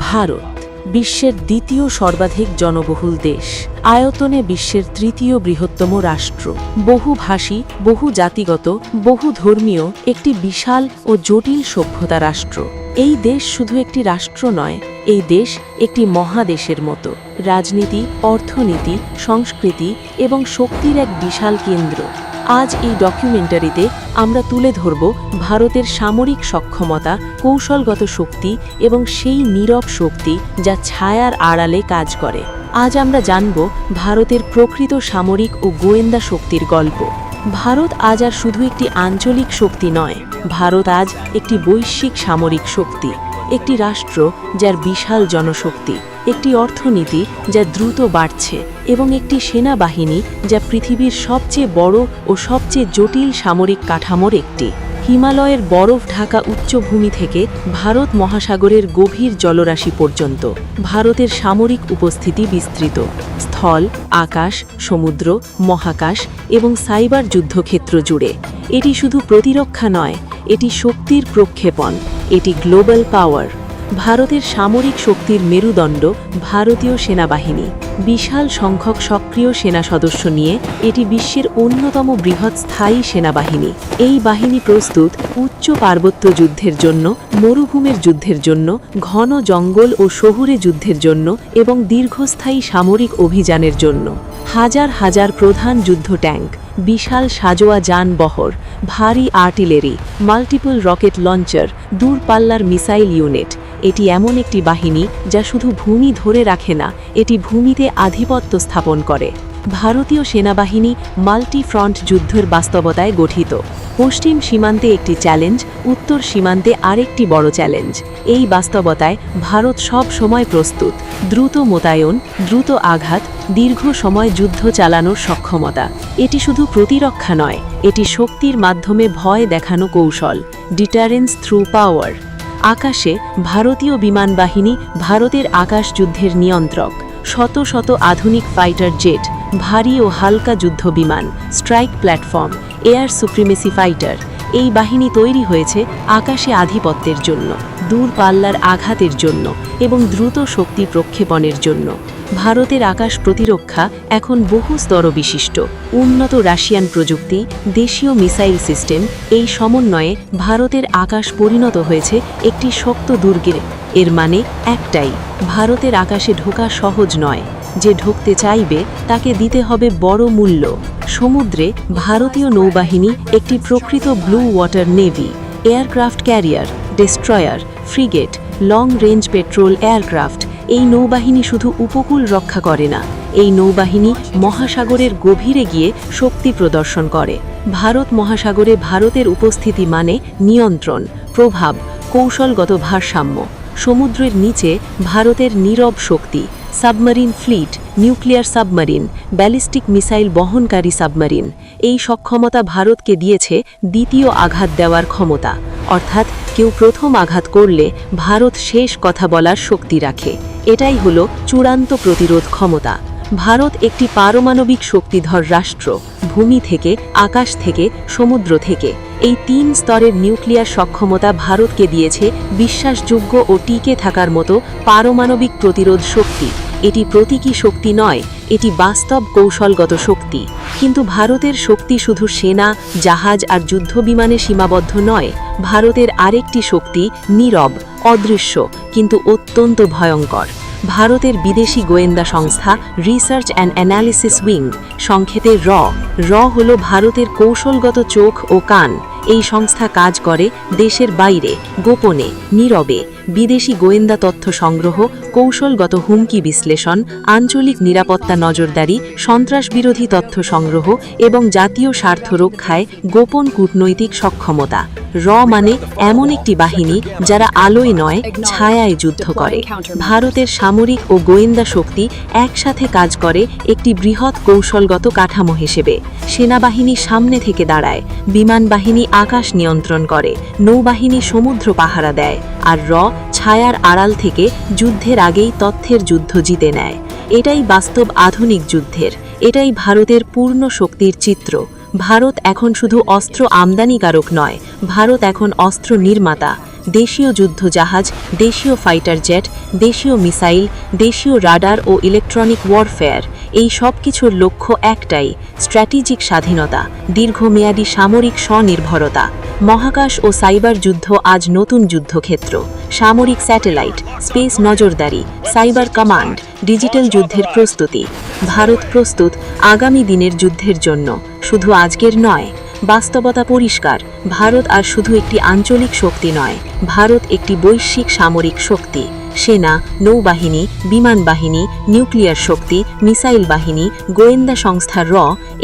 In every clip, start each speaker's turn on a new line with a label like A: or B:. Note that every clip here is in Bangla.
A: ভারত, বিশ্বের দ্বিতীয় সর্বাধিক জনবহুল দেশ। আয়তনে বিশ্বের তৃতীয় বৃহত্তম রাষ্ট্র। বহুভাষী বহু জাতিগত, বহু ধর্মীয়, একটি বিশাল ও জটিল সভ্যতা রাষ্ট্র। এই দেশ শুধু একটি রাষ্ট্র নয়, এই দেশ একটি মহাদেশের মতো। রাজনীতি, অর্থনীতি, সংস্কৃতি এবং শক্তির এক বিশাল কেন্দ্র। আজ এই ডকুমেন্টারিতে আমরা তুলে ধরব ভারতের সামরিক সক্ষমতা, কৌশলগত শক্তি এবং সেই নীরব শক্তি যা ছায়ার আড়ালে কাজ করে। আজ আমরা জানব ভারতের প্রকৃত সামরিক ও গোয়েন্দা শক্তির গল্প। ভারত আজ আর শুধু একটি আঞ্চলিক শক্তি নয়, ভারত আজ একটি বৈশ্বিক সামরিক শক্তি, একটি রাষ্ট্র যার বিশাল জনশক্তি। একটি অর্থনীতি যা দ্রুত বাড়ছে এবং একটি সেনাবাহিনী যা পৃথিবীর সবচেয়ে বড় ও সবচেয়ে জটিল সামরিক কাঠামোর একটি। হিমালয়ের বরফ ঢাকা উচ্চভূমি থেকে ভারত মহাসাগরের গভীর জলরাশি পর্যন্ত। ভারতের সামরিক উপস্থিতি বিস্তৃত। স্থল, আকাশ, সমুদ্র, মহাকাশ এবং সাইবার যুদ্ধক্ষেত্র জুড়ে। এটি শুধু প্রতিরক্ষা নয়, এটি শক্তির প্রক্ষেপণ, এটি গ্লোবাল পাওয়ার। ভারতের সামরিক শক্তির মেরুদণ্ড ভারতীয় সেনাবাহিনী। বিশাল সংখ্যক সক্রিয় সেনা সদস্য নিয়ে এটি বিশ্বের অন্যতম বৃহৎ স্থায়ী সেনাবাহিনী। এই বাহিনী প্রস্তুত উচ্চ পার্বত্য যুদ্ধের জন্য, মরুভূমির যুদ্ধের জন্য, ঘন জঙ্গল ও শহুরে যুদ্ধের জন্য এবং দীর্ঘস্থায়ী সামরিক অভিযানের জন্য। হাজার হাজার প্রধান যুদ্ধ ট্যাঙ্ক। বিশাল সাজোয়া যানবহর ভারী আর্টিলারি, মাল্টিপল রকেট লঞ্চার দূরপাল্লার মিসাইল ইউনিট। এটি এমন একটি বাহিনী যা শুধু ভূমি ধরে রাখে না, এটি ভূমিতে আধিপত্য স্থাপন করে। ভারতীয় সেনাবাহিনী মাল্টি ফ্রন্ট যুদ্ধের বাস্তবতায় গঠিত। পশ্চিম সীমান্তে একটি চ্যালেঞ্জ, উত্তর সীমান্তে আরেকটি বড় চ্যালেঞ্জ। এই বাস্তবতায় ভারত সব সময় প্রস্তুত, দ্রুত মোতায়েন, দ্রুত আঘাত, দীর্ঘ সময় যুদ্ধ চালানোর সক্ষমতা। এটি শুধু প্রতিরক্ষা নয়, এটি শক্তির মাধ্যমে ভয় দেখানো কৌশল ডিটারেন্স থ্রু পাওয়ার আকাশে ভারতীয় বিমান বাহিনী ভারতের আকাশ যুদ্ধের নিয়ন্ত্রক, শত শত আধুনিক ফাইটার জেট ভারী ও হালকা যুদ্ধ বিমান strike platform air supremacy fighter. এই বাহিনী তৈরি হয়েছে আকাশে আধিপত্যের জন্য দূরপাল্লার আঘাতের জন্য এবং দ্রুত শক্তি প্রক্ষেপণের জন্য। ভারতের আকাশ প্রতিরক্ষা এখন বহু স্তর বিশিষ্ট। উন্নত রাশিয়ান প্রযুক্তি, দেশীয় মিসাইল সিস্টেম এই সমন্বয়ে ভারতের আকাশ পরিণত হয়েছে একটি শক্ত দুর্গের। এর মানে একটাই, ভারতের আকাশে ঢোকা সহজ নয়। যে ঢুকতে চাইবে তাকে দিতে হবে বড় মূল্য। সমুদ্রে ভারতীয় নৌবাহিনী, একটি প্রকৃত blue water navy, aircraft carrier, destroyer, frigate, long range patrol aircraft, এই নৌবাহিনী শুধু উপকূল রক্ষা করে না, এই নৌবাহিনী মহাসাগরের গভীরে গিয়ে শক্তি প্রদর্শন করে। ভারত মহাসাগরে ভারতের উপস্থিতি মানে নিয়ন্ত্রণ, প্রভাব, কৌশলগত ভারসাম্য। সমুদ্রের নিচে ভারতের নীরব শক্তি, submarine fleet, nuclear submarine, ballistic missile বহনকারী সাবমারিন। এই সক্ষমতা ভারতকে দিয়েছে দ্বিতীয় আঘাত দেওয়ার ক্ষমতা। অর্থাৎ কেউ প্রথম আঘাত করলে ভারত শেষ কথা বলার শক্তি রাখে। এটাই হলো চূড়ান্ত প্রতিরোধ ক্ষমতা। ভারত একটি পারমাণবিক শক্তিধর রাষ্ট্র, ভূমি থেকে, আকাশ থেকে, সমুদ্র থেকে। এই তিন স্তরের নিউক্লিয়ার সক্ষমতা ভারতকে দিয়েছে বিশ্বাসযোগ্য ও টিকে থাকার মতো পারমাণবিক প্রতিরোধ শক্তি। এটি প্রতীকী শক্তি নয়, এটি বাস্তব কৌশলগত শক্তি। কিন্তু ভারতের শক্তি শুধু সেনা, জাহাজ আর যুদ্ধবিমানে সীমাবদ্ধ নয়, ভারতের আরেকটি শক্তি নীরব, অদৃশ্য, কিন্তু অত্যন্ত ভয়ঙ্কর। ভারতের বিদেশি গোয়েন্দা সংস্থা রিসার্চ অ্যান্ড অ্যানালিসিস উইং সংক্ষেপে র র হল ভারতের কৌশলগত চোখ ও কান। এই সংস্থা কাজ করে দেশের বাইরে গোপনে নীরবে। বিদেশি গোয়েন্দা তথ্য সংগ্রহ, কৌশলগত হুমকি বিশ্লেষণ, আঞ্চলিক নিরাপত্তা নজরদারি সন্ত্রাসবিরোধী তথ্য সংগ্রহ এবং জাতীয় স্বার্থ রক্ষায় গোপন কূটনৈতিক সক্ষমতা। র মানে এমন একটি বাহিনী যারা আলোয় নয়, ছায়ায় যুদ্ধ করে। ভারতের সামরিক ও গোয়েন্দা শক্তি একসাথে কাজ করে একটি বৃহৎ কৌশলগত কাঠামো হিসেবে। সেনাবাহিনী সামনে থেকে দাঁড়ায়, বিমান বাহিনী আকাশ নিয়ন্ত্রণ করে, নৌবাহিনী সমুদ্র পাহারা দেয়। আর র ছায়ার আড়াল থেকে যুদ্ধের আগেই তথ্যের যুদ্ধ জিতে নেয়। এটাই বাস্তব আধুনিক যুদ্ধের। এটাই ভারতের পূর্ণ শক্তির চিত্র। ভারত এখন শুধু অস্ত্র আমদানিকারক নয়, ভারত এখন অস্ত্র নির্মাতা। দেশীয় যুদ্ধ জাহাজ দেশীয় ফাইটার জেট, দেশীয় মিসাইল, দেশীয় রাডার ও ইলেকট্রনিক ওয়ারফেয়ার। এই সব কিছুর লক্ষ্য একটাই, স্ট্র্যাটেজিক স্বাধীনতা, দীর্ঘমেয়াদী সামরিক স্বনির্ভরতা। মহাকাশ ও সাইবার যুদ্ধ আজ নতুন যুদ্ধক্ষেত্র। সামরিক স্যাটেলাইট, স্পেস নজরদারি, সাইবার কমান্ড, ডিজিটাল যুদ্ধের প্রস্তুতি। ভারত প্রস্তুত আগামী দিনের যুদ্ধের জন্য। শুধু আজকের নয়, বাস্তবতা পরিষ্কার। ভারত আর শুধু একটি আঞ্চলিক শক্তি নয়, ভারত একটি বৈশ্বিক সামরিক শক্তি। সেনা, নৌবাহিনী, বিমান বাহিনী, নিউক্লিয়ার শক্তি, মিসাইল বাহিনী, গোয়েন্দা সংস্থা র,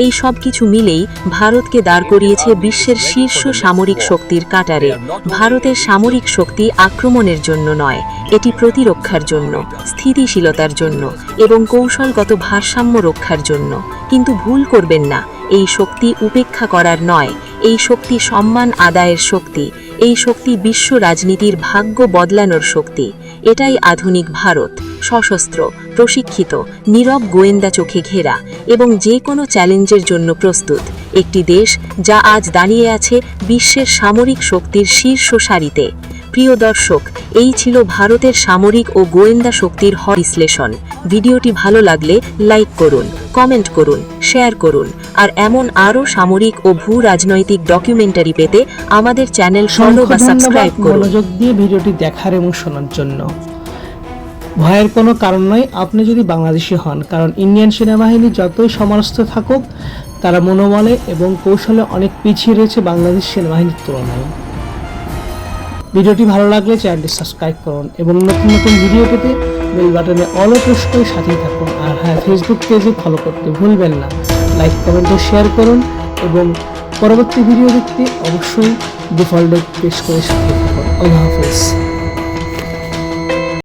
A: এই সব কিছু মিলেই ভারতকে দাঁড় করিয়েছে বিশ্বের শীর্ষ সামরিক শক্তির কাটারে ভারতের সামরিক শক্তি আক্রমণের জন্য নয়, এটি প্রতিরক্ষার জন্য, স্থিতিশীলতার জন্য এবং কৌশলগত ভারসাম্য রক্ষার জন্য। কিন্তু ভুল করবেন না, এই শক্তি উপেক্ষা করার নয়, এই শক্তি সম্মান আদায়ের শক্তি, এই শক্তি বিশ্ব রাজনীতির ভাগ্য বদলানোর শক্তি। এটাই আধুনিক ভারত। সশস্ত্র, প্রশিক্ষিত, নীরব গোয়েন্দা চোখে ঘেরা এবং যে কোনো চ্যালেঞ্জের জন্য প্রস্তুত। একটি দেশ যা আজ দাঁড়িয়ে আছে বিশ্বের সামরিক শক্তির শীর্ষ সারিতে। প্রিয় দর্শক, এই ছিল ভারতের সামরিক ও গোয়েন্দা শক্তির বিশ্লেষণ। ভিডিওটি ভালো লাগলে লাইক করুন। কমেন্ট করুন শেয়ার করুন আর এমন আরও সামরিক ও ভূ রাজনৈতিক ডকুমেন্টারি পেতে আমাদের চ্যানেল ফলো বা সাবস্ক্রাইব করুন।
B: মনোযোগ দিয়ে ভিডিওটি দেখার এবং শোনার জন্য। ভয়ের কোনো কারণ নয় আপনি যদি বাংলাদেশি হন কারণ ইন্ডিয়ান সেনাবাহিনী যতই সমরস্থ থাকুক তারা মনোবলে এবং কৌশলে অনেক পিছিয়ে রয়েছে বাংলাদেশ সেনাবাহিনীর তুলনায়। ভিডিওটি ভালো লাগলে চ্যানেলটি সাবস্ক্রাইব করুন এবং নতুন নতুন ভিডিও পেতে বেল বাটনে অল করে সাথেই থাকুন। আর হ্যাঁ ফেসবুক পেজে ফলো করতে ভুলবেন না। লাইক কমেন্ট শেয়ার করুন এবং পরবর্তী ভিডিও দেখতে অবশ্যই ডিফল্ট পেশ করে সাথে থাকুন। আল্লাহ হাফেজ।